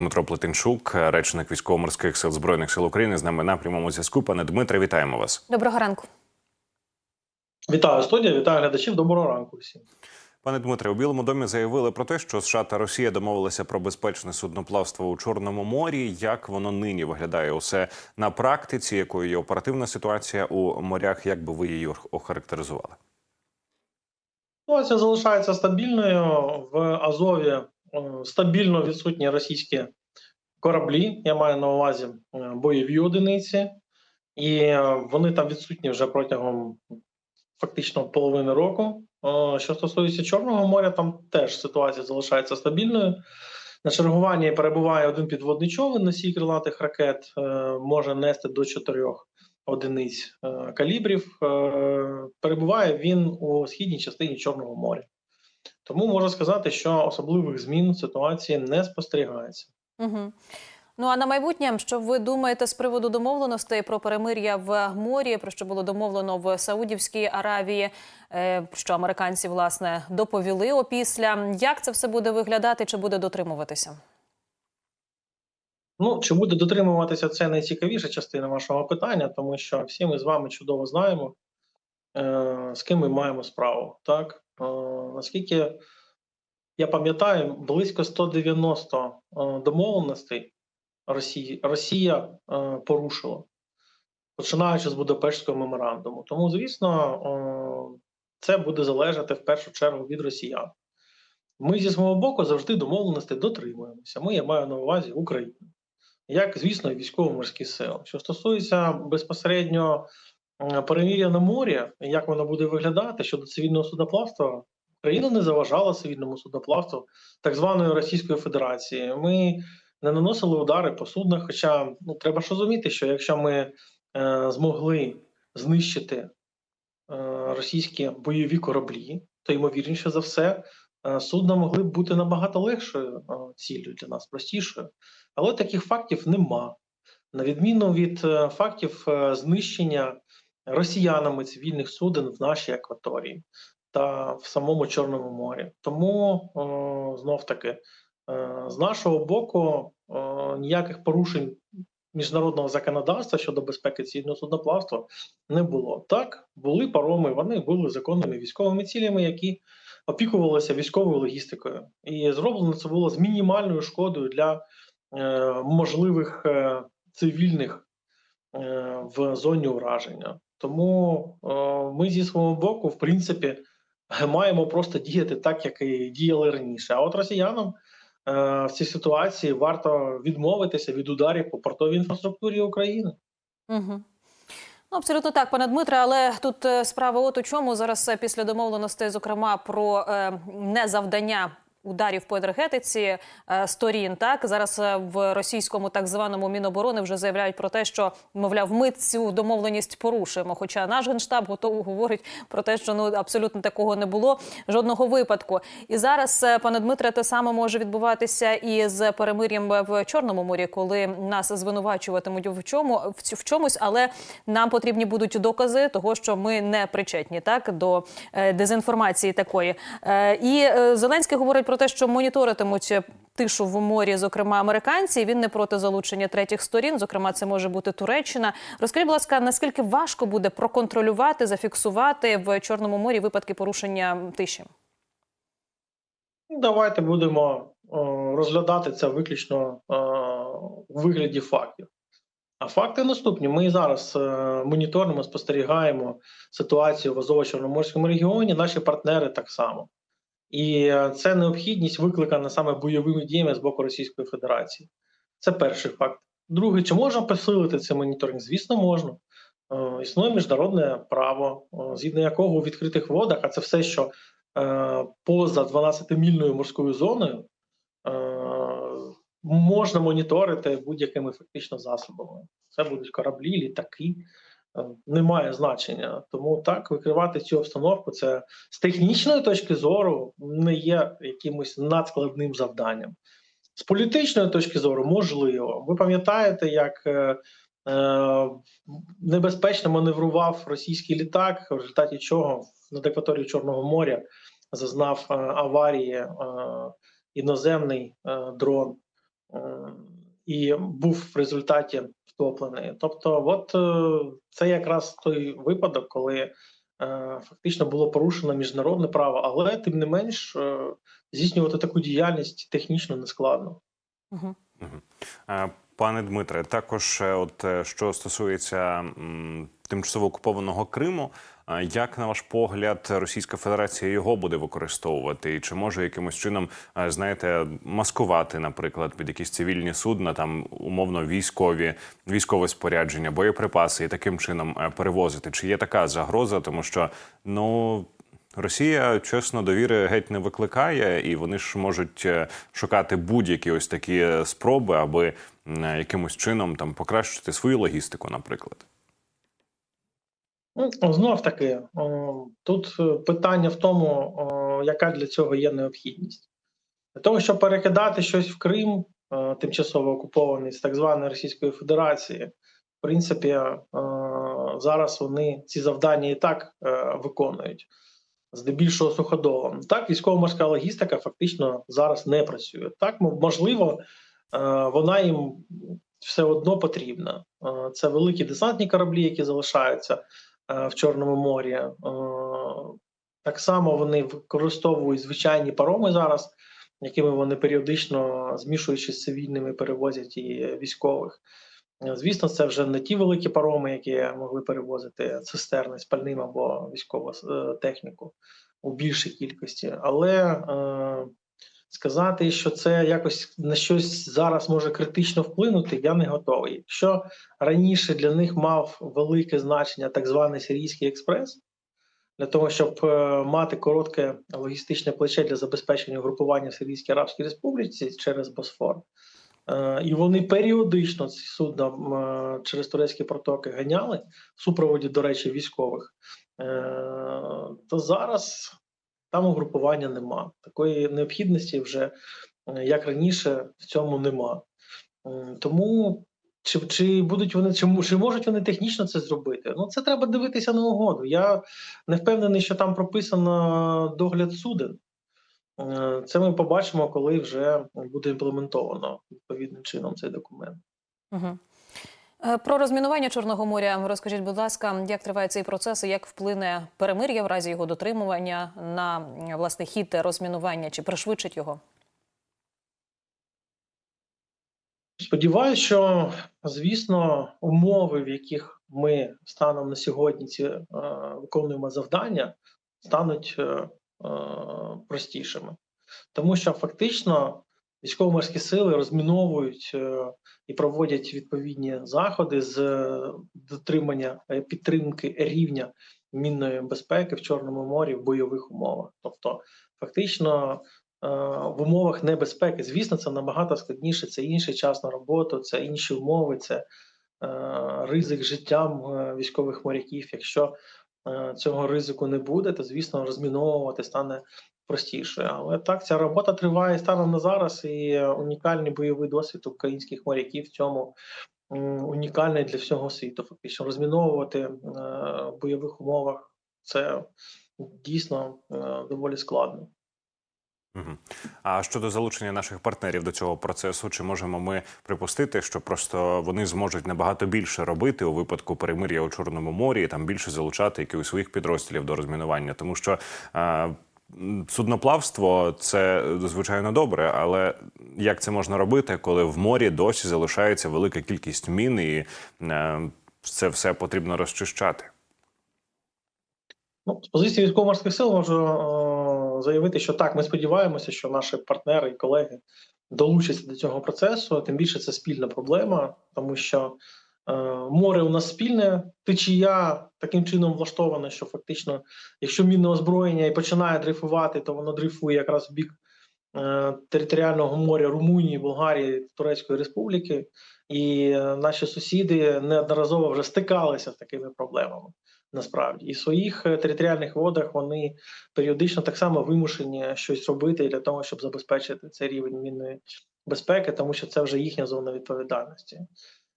Дмитро Плетенчук, речник військово-морських сил збройних сил України, з нами на прямому зв'язку. Пане Дмитре, вітаємо вас. Доброго ранку. Вітаю студія, вітаю глядачів. Доброго ранку всім. Пане Дмитре, у Білому домі заявили про те, що США та Росія домовилися про безпечне судноплавство у Чорному морі. Як воно нині виглядає усе на практиці? Якою є оперативна ситуація у морях? Як би ви її охарактеризували? Ситуація залишається стабільною в Азові. Е, Стабільно відсутні російські кораблі. Я маю на увазі е, бойові одиниці, і е, вони там відсутні вже протягом фактично половини року. Що стосується Чорного моря, там теж ситуація залишається стабільною. На чергуванні перебуває один підводний човен носій крилатих ракет, може нести до чотирьох одиниць калібрів. Перебуває він у східній частині Чорного моря. Тому можу сказати, що особливих змін в ситуації не спостерігається. Угу. Ну а на майбутнє, що ви думаєте з приводу домовленостей про перемир'я в морі, про що було домовлено в Саудівській Аравії, е, що американці власне доповіли опісля? Як це все буде виглядати? Чи буде дотримуватися? Ну, чи буде дотримуватися це найцікавіша частина вашого питання, тому що всі ми з вами чудово знаємо, е, з ким ми маємо справу. Так? Наскільки я пам'ятаю, близько 190 е, домовленостей Росії, Росія порушила, починаючи з Будапештського меморандуму. Тому, звісно, це буде залежати в першу чергу від росіян. Ми зі свого боку завжди домовленостей дотримуємося. Ми я маю на увазі Україну як, звісно, військово-морські сили. Що стосується безпосередньо перемір'я на морі, як воно буде виглядати щодо цивільного судоплавства, Україна не заважала цивільному судоплавству так званої Російської Федерації. Ми не наносили удари по суднах. Хоча ну, треба ж розуміти, що якщо ми е, змогли знищити е, російські бойові кораблі, то ймовірніше за все, е, судна могли б бути набагато легшою е, ціллю для нас, простішою. Але таких фактів нема. На відміну від е, фактів е, знищення росіянами цивільних суден в нашій акваторії та в самому Чорному морі. Тому знов таки е, з нашого боку е, ніяких порушень міжнародного законодавства щодо безпеки цивільного судноплавства не було. Так, були пароми, вони були законними військовими цілями, які опікувалися військовою логістикою. І зроблено це було з мінімальною шкодою для е, можливих е, цивільних е, в зоні ураження. Тому е, ми зі свого боку, в принципі, маємо просто діяти так, як і діяли раніше. А от росіянам е, в цій ситуації варто відмовитися від ударів по портовій інфраструктурі України. Угу. Ну, абсолютно так, пане Дмитре, але тут е, справа от у чому зараз після домовленостей, зокрема про е, незавдання ударів по енергетиці е, сторін. Так зараз е, в російському так званому міноборони вже заявляють про те, що мовляв, ми цю домовленість порушуємо. Хоча наш генштаб готов говорить про те, що ну абсолютно такого не було жодного випадку. І зараз, е, пане Дмитре, те саме може відбуватися і з перемир'ям в Чорному морі, коли нас звинувачуватимуть в чому в чомусь, але нам потрібні будуть докази того, що ми не причетні так до дезінформації такої. І Зеленський говорить про те, що моніторитимуть тишу в морі, зокрема американці. Він не проти залучення третіх сторін. Зокрема, це може бути Туреччина. Розкажіть, будь ласка, наскільки важко буде проконтролювати, зафіксувати в Чорному морі випадки порушення тиші? Давайте будемо е, розглядати це виключно е, у вигляді фактів. А факти наступні: ми зараз е, моніторимо, спостерігаємо ситуацію в Азово-Чорноморському регіоні, наші партнери так само. І е, це необхідність викликана саме бойовими діями з боку Російської Федерації. Це перший факт. Другий, чи можна посилити цей моніторинг? Звісно, можна. Е, Існує міжнародне право, е, згідно якого у відкритих водах, а це все, що поза 12-мільною морською зоною, можна моніторити будь-якими фактично засобами. Це будуть кораблі, літаки. Е, Немає значення. Тому так викривати цю обстановку це з технічної точки зору не є якимось надскладним завданням. З політичної точки зору можливо. Ви пам'ятаєте, як е, е, небезпечно маневрував російський літак, в результаті чого над акваторією Чорного моря зазнав е, аварії е, іноземний е, дрон. е, і був в результаті втоплений. Тобто, от е, це якраз той випадок, коли е, фактично було порушено міжнародне право, але тим не менш е, здійснювати таку діяльність технічно нескладно. Угу. Е, Пане Дмитре, також е, от е, що стосується тимчасово окупованого Криму, е, як на ваш погляд, Російська Федерація його буде використовувати, і чи може якимось чином знаєте маскувати, наприклад, під якісь цивільні судна, там умовно військові, військове спорядження, боєприпаси і таким чином перевозити? Чи є така загроза, тому що ну. Росія чесно довіри геть не викликає, і вони ж можуть е, шукати будь-які ось такі е, спроби, аби е, якимось чином там покращити свою логістику, наприклад. Ну, знов таки, тут питання в тому, яка для цього є необхідність. Для того, щоб перекидати щось в Крим, тимчасово окупований з так званої Російської Федерації, в принципі, зараз вони ці завдання і так виконують. Здебільшого суходолом. Так, військово-морська логістика фактично зараз не працює. Так, можливо, е, вона їм все одно потрібна. Е, Це великі десантні кораблі, які залишаються е, в Чорному морі. Так само вони використовують звичайні пароми зараз, якими вони періодично, змішуючись з цивільними, перевозять і військових. Звісно, це вже не ті великі пароми, які могли перевозити цистерни з пальним або військову е, техніку у більшій кількості. Але е, сказати, що це якось на щось зараз може критично вплинути, я не готовий. Якщо раніше для них мав велике значення так званий сирійський експрес, для того, щоб е, мати коротке логістичне плече для забезпечення групування в Сирійській Арабській Республіці через Босфор. Е, І вони періодично ці судна е, через турецькі протоки ганяли в супроводі, до речі, військових. Е, То зараз там угрупування нема. Такої необхідності вже, як раніше, в цьому нема. Тому чи, чи будуть вони, чи, чи можуть вони технічно це зробити? Ну це треба дивитися на угоду. Я не впевнений, що там прописано догляд суден. Е, Це ми побачимо, коли вже буде імплементовано відповідним чином цей документ. Угу. Про розмінування Чорного моря розкажіть, будь ласка, як триває цей процес і як вплине перемир'я в разі його дотримування на власне хід розмінування чи пришвидшить його? Сподіваюсь, що звісно, умови, в яких ми станом на сьогодні ці е, виконуємо завдання, стануть простішими, тому що фактично військово-морські сили розміновують е, і проводять відповідні заходи з е, дотримання е, підтримки рівня мінної безпеки в Чорному морі в бойових умовах. Тобто, фактично, е, в умовах небезпеки, звісно, це набагато складніше. Це інший час на роботу, це інші умови, це е, ризик життям е, військових моряків. Якщо е, цього ризику не буде, то звісно розміновувати стане простіше. Але так ця робота триває станом на зараз, і е, унікальний бойовий досвід українських моряків в цьому унікальний для всього світу. Фактично розміновувати е, в бойових умовах це дійсно е, доволі складно. А щодо залучення наших партнерів до цього процесу, чи можемо ми припустити, що просто вони зможуть набагато більше робити у випадку перемир'я у Чорному морі, і там більше залучати якихось своїх підрозділів до розмінування, тому що. е, м, Судноплавство це звичайно добре, але як це можна робити, коли в морі досі залишається велика кількість мін, і е, це все потрібно розчищати? Ну, з позиції військово-морських сил можу е, заявити, що так, ми сподіваємося, що наші партнери і колеги долучаться до цього процесу. Тим більше це спільна проблема, тому що е, море у нас спільне, течія таким чином влаштована, що фактично, якщо мінне озброєння і починає дрейфувати, то воно дрейфує якраз в бік е, територіального моря Румунії, Болгарії, Турецької Республіки. І е, наші сусіди неодноразово вже стикалися з такими проблемами насправді і в своїх е, територіальних водах вони періодично так само вимушені щось робити для того, щоб забезпечити цей рівень мінної безпеки, тому що це вже їхня зона відповідальності.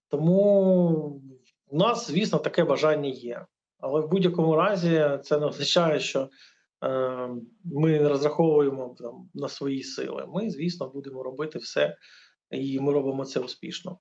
Тому у нас, звісно, таке бажання є. Але в будь-якому разі це не означає, що е, ми не розраховуємо там, на свої сили. Ми, звісно, будемо робити все і ми робимо це успішно.